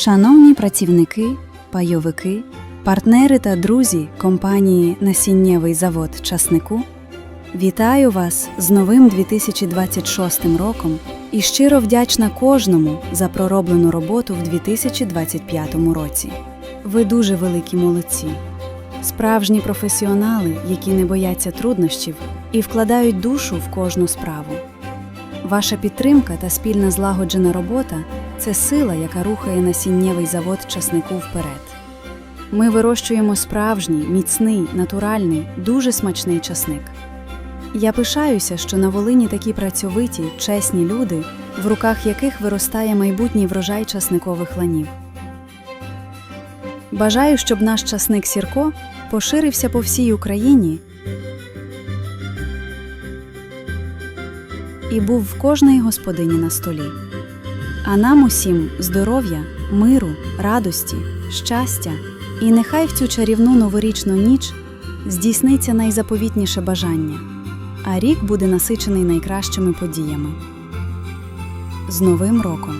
Шановні працівники, пайовики, партнери та друзі компанії Насіннєвий завод Часнику, вітаю вас з новим 2026 роком і щиро вдячна кожному за пророблену роботу в 2025 році. Ви дуже великі молодці, справжні професіонали, які не бояться труднощів і вкладають душу в кожну справу. Ваша підтримка та спільна злагоджена робота це сила, яка рухає насіннєвий завод часнику вперед. Ми вирощуємо справжній, міцний, натуральний, дуже смачний часник. Я пишаюся, що на Волині такі працьовиті, чесні люди, в руках яких виростає майбутній врожай часникових ланів. Бажаю, щоб наш часник Сірко поширився по всій Україні і був в кожної господині на столі. А нам усім здоров'я, миру, радості, щастя, і нехай в цю чарівну новорічну ніч здійсниться найзаповітніше бажання, а рік буде насичений найкращими подіями. З Новим роком!